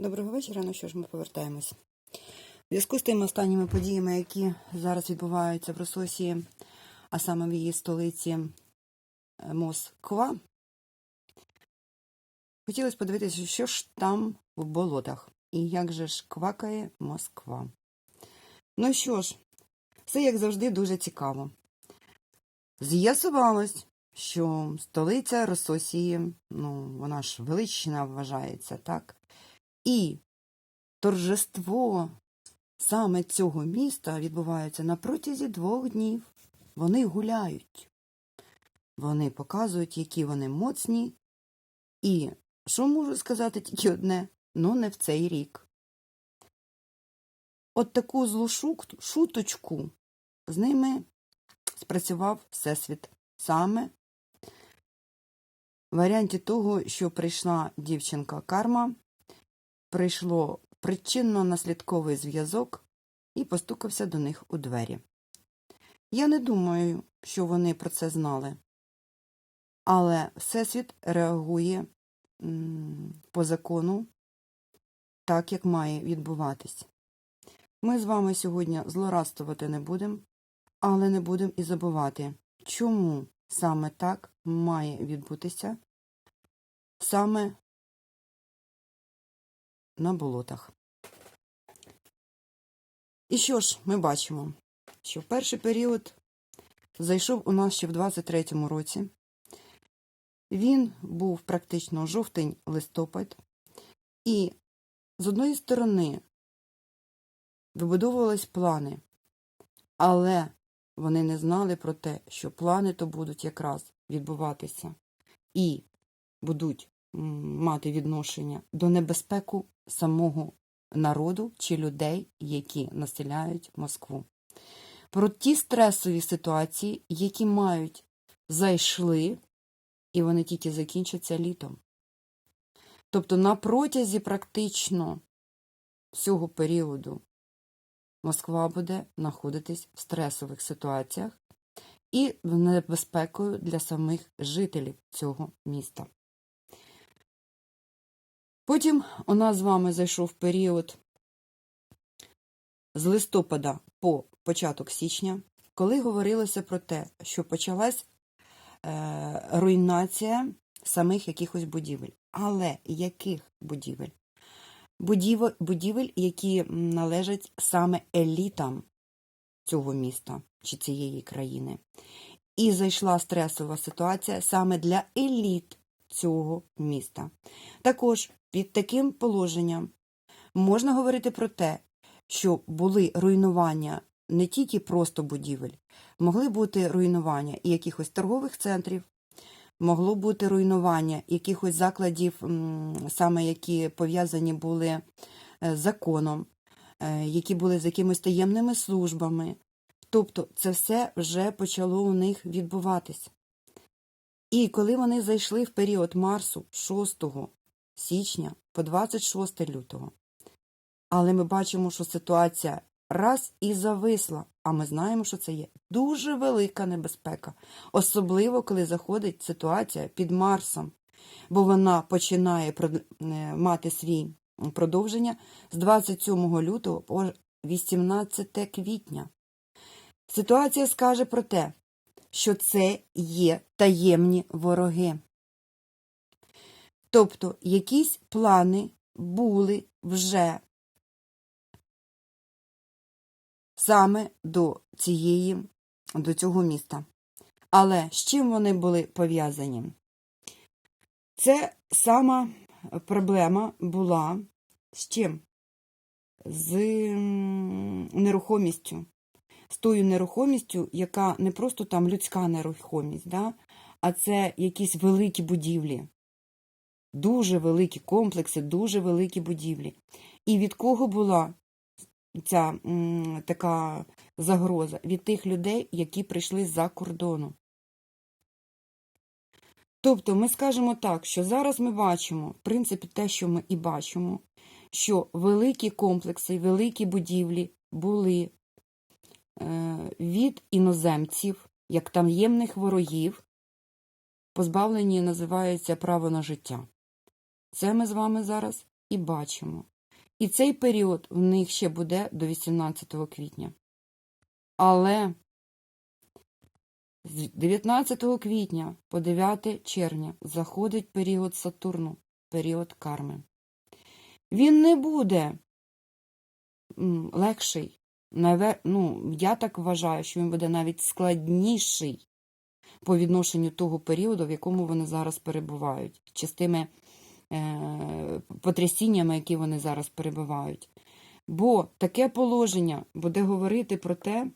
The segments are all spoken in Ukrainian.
Доброго вечора. Ну що ж, ми повертаємось. У зв'язку з тими останніми подіями, які зараз відбуваються в Рососії, а саме в її столиці е, Москва, хотілося подивитися, що ж там в болотах і як же ж квакає Москва. Ну що ж, все як завжди дуже цікаво. З'ясувалось, що столиця Рососії, ну, вона ж велична вважається, так? І торжество саме цього міста відбувається на протязі двох днів. Вони гуляють. Вони показують, які вони моцні. І що можу сказати тільки одне? Ну, не в цей рік. От таку злу шуточку з ними спрацював Всесвіт. Саме в варіанті того, що прийшла дівчинка Карма, прийшло причинно-наслідковий зв'язок і постукався до них у двері. Я не думаю, що вони про це знали. Але Всесвіт реагує по закону так, як має відбуватись. Ми з вами сьогодні злорадствувати не будемо, але не будемо і забувати, чому саме так має відбутися саме на болотах. І що ж, ми бачимо, що перший період зайшов у нас ще в 23-му році. Він був практично жовтень-листопад, і з одної сторони вибудовувались плани, але вони не знали про те, що плани то будуть якраз відбуватися і будуть мати відношення до небезпеку самого народу чи людей, які населяють Москву. Про ті стресові ситуації, які мають зайшли, і вони тільки закінчаться літом. Тобто на протязі практично всього періоду Москва буде знаходитись в стресових ситуаціях і небезпекою для самих жителів цього міста. Потім у нас з вами зайшов період з листопада по початок січня, коли говорилося про те, що почалась е, руйнація самих якихось будівель. Але яких будівель? Будівель, будівель, які належать саме елітам цього міста чи цієї країни. І зайшла стресова ситуація саме для еліт цього міста. Також під таким положенням можна говорити про те, що були руйнування не тільки просто будівель, могли бути руйнування і якихось торгових центрів, могло бути руйнування якихось закладів, саме які пов'язані були е, з законом, е, які були з якимись таємними службами. Тобто це все вже почало у них відбуватись. І коли вони зайшли в період Марсу 6 січня по 26 лютого, але ми бачимо, що ситуація раз і зависла, а ми знаємо, що це є дуже велика небезпека, особливо коли заходить ситуація під Марсом, бо вона починає е, мати свій продовження з 27 лютого по 18 квітня. Ситуація скаже про те, що це є таємні вороги. Тобто якісь плани були вже саме до цієї, до цього міста. Але з чим вони були пов'язані? Це сама проблема була з чим? З нерухомістю. З тою нерухомістю, яка не просто там людська нерухомість, да? а це якісь великі будівлі. Дуже великі комплекси, дуже великі будівлі. І від кого була ця м, така загроза? Від тих людей, які прийшли з-за кордону. Тобто ми скажемо так, що зараз ми бачимо, в принципі, те, що ми і бачимо, що великі комплекси, великі будівлі були від іноземців, як таємних ворогів, позбавлені називається право на життя. Це ми з вами зараз і бачимо. І цей період в них ще буде до 18 квітня. Але з 19 квітня по 9 червня заходить період Сатурну, період карми. Він не буде легший. Ну, я так вважаю, що він буде навіть складніший по відношенню того періоду, в якому вони зараз перебувають, чи з тими е, потрясіннями, які вони зараз перебувають. Бо таке положення буде говорити про те,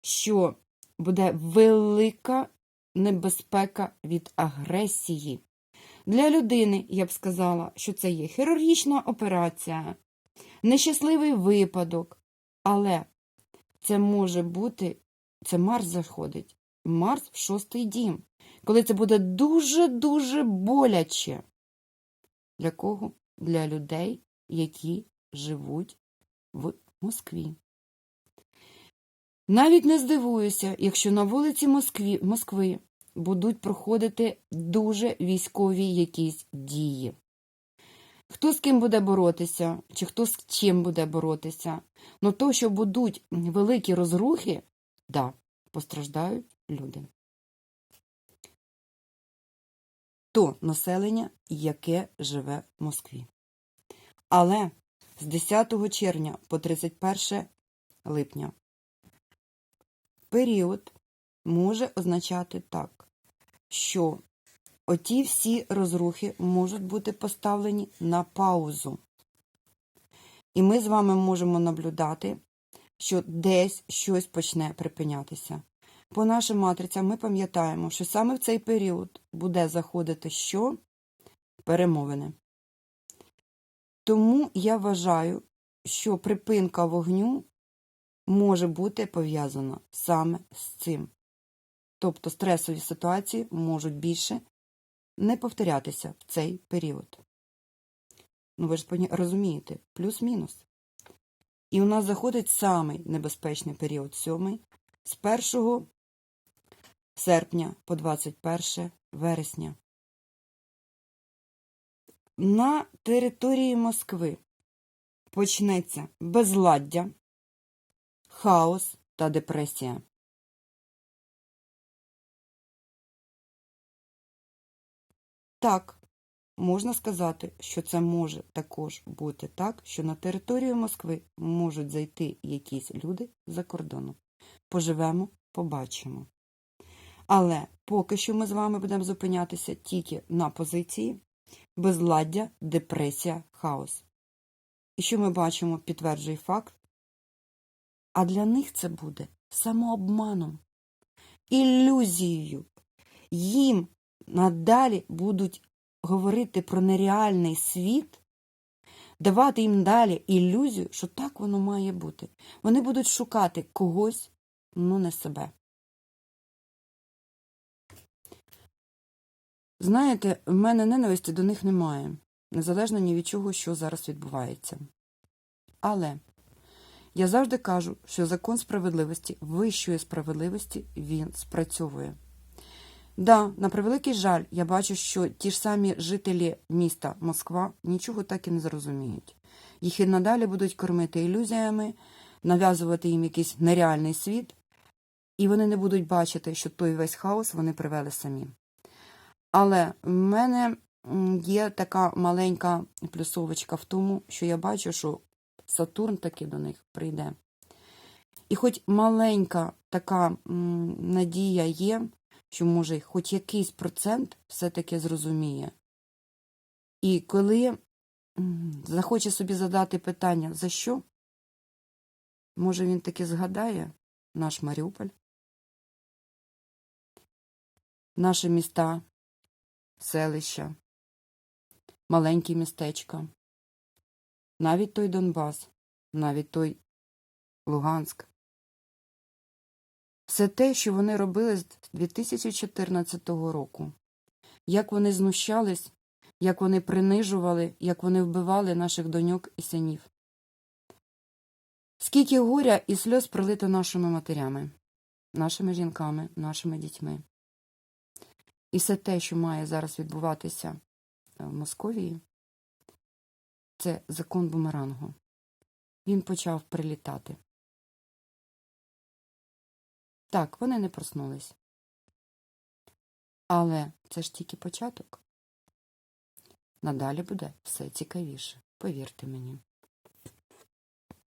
що буде велика небезпека від агресії. Для людини, я б сказала, що це є хірургічна операція, нещасливий випадок, але це може бути, це Марс заходить, Марс в шостий дім, коли це буде дуже-дуже боляче. Для кого? Для людей, які живуть в Москві. Навіть не здивуюся, якщо на вулиці Москві, Москви будуть проходити дуже військові якісь дії. Хто з ким буде боротися, чи хто з чим буде боротися. Ну то, що будуть великі розрухи, да, постраждають люди. То населення, яке живе в Москві. Але з 10 червня по 31 липня період може означати так, що оті всі розрухи можуть бути поставлені на паузу. І ми з вами можемо наблюдати, що десь щось почне припинятися. По нашим матрицям ми пам'ятаємо, що саме в цей період буде заходити що? Перемовини. Тому я вважаю, що припинка вогню може бути пов'язана саме з цим. Тобто стресові ситуації можуть більше не повторятися в цей період. Ну, ви ж розумієте, плюс-мінус. І у нас заходить самий небезпечний період сьомий з 1 серпня по 21 вересня. На території Москви почнеться безладдя, хаос та депресія. Так, можна сказати, що це може також бути так, що на територію Москви можуть зайти якісь люди за кордону. Поживемо, побачимо. Але поки що ми з вами будемо зупинятися тільки на позиції безладдя, депресія, хаос. І що ми бачимо, підтверджує факт. А для них це буде самообманом, ілюзією. Їм надалі будуть говорити про нереальний світ, давати їм далі ілюзію, що так воно має бути. Вони будуть шукати когось, ну не себе. Знаєте, в мене ненависті до них немає, незалежно ні від чого, що зараз відбувається. Але я завжди кажу, що закон справедливості, вищої справедливості, він спрацьовує. Да, на превеликий жаль, я бачу, що ті ж самі жителі міста Москва нічого так і не зрозуміють. Їх і надалі будуть кормити ілюзіями, нав'язувати їм якийсь нереальний світ, і вони не будуть бачити, що той весь хаос вони привели самі. Але в мене є така маленька плюсовочка в тому, що я бачу, що Сатурн таки до них прийде. І хоч маленька така надія є, що може хоч якийсь процент все-таки зрозуміє. І коли захоче собі задати питання, за що, може він таки згадає наш Маріуполь, наші міста, селища, маленькі містечка, навіть той Донбас, навіть той Луганськ. Все те, що вони робили з 2014 року, як вони знущались, як вони принижували, як вони вбивали наших доньок і синів. Скільки горя і сльоз пролито нашими матерями, нашими жінками, нашими дітьми. І все те, що має зараз відбуватися в Московії, Це закон бумерангу. Він почав прилітати. Так, вони не проснулись. Але це ж тільки початок. Надалі буде все цікавіше, повірте мені.